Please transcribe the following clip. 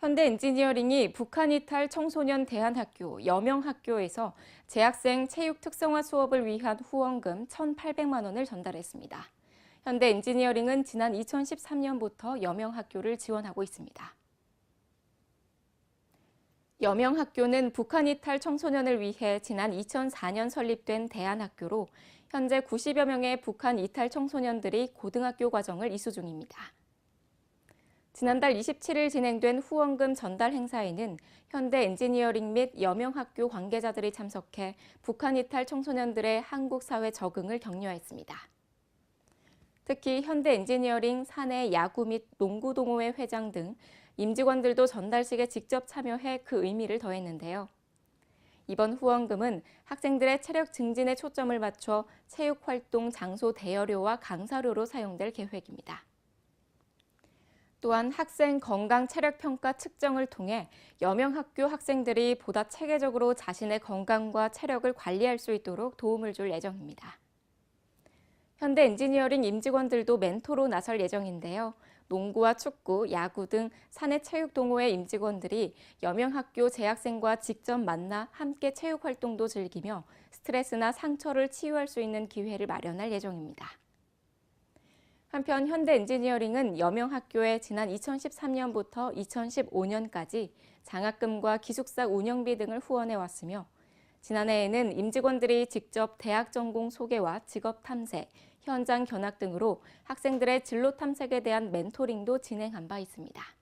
현대 엔지니어링이 북한 이 탈 청소년 대안학교 여명학교에서 재학생 체육 특성화 수업을 위한 후원금 1,800만 원을 전달했습니다. 현대 엔지니어링은 지난 2013년부터 여명학교를 지원하고 있습니다. 여명학교는 북한 이 탈 청소년을 위해 지난 2004년 설립된 대안학교로 현재 90여 명의 북한 이탈 청소년들이 고등학교 과정을 이수 중입니다. 지난달 27일 진행된 후원금 전달 행사에는 현대 엔지니어링 및 여명학교 관계자들이 참석해 북한 이탈 청소년들의 한국 사회 적응을 격려했습니다. 특히 현대 엔지니어링 사내 야구 및 농구 동호회 회장 등 임직원들도 전달식에 직접 참여해 그 의미를 더했는데요. 이번 후원금은 학생들의 체력 증진에 초점을 맞춰 체육 활동 장소 대여료와 강사료로 사용될 계획입니다. 또한 학생 건강 체력 평가 측정을 통해 여명 학교 학생들이 보다 체계적으로 자신의 건강과 체력을 관리할 수 있도록 도움을 줄 예정입니다. 현대 엔지니어링 임직원들도 멘토로 나설 예정인데요. 농구와 축구, 야구 등 사내 체육 동호회 임직원들이 여명 학교 재학생과 직접 만나 함께 체육 활동도 즐기며 스트레스나 상처를 치유할 수 있는 기회를 마련할 예정입니다. 한편 현대 엔지니어링은 여명학교에 지난 2013년부터 2015년까지 장학금과 기숙사 운영비 등을 후원해 왔으며 지난해에는 임직원들이 직접 대학 전공 소개와 직업 탐색, 현장 견학 등으로 학생들의 진로 탐색에 대한 멘토링도 진행한 바 있습니다.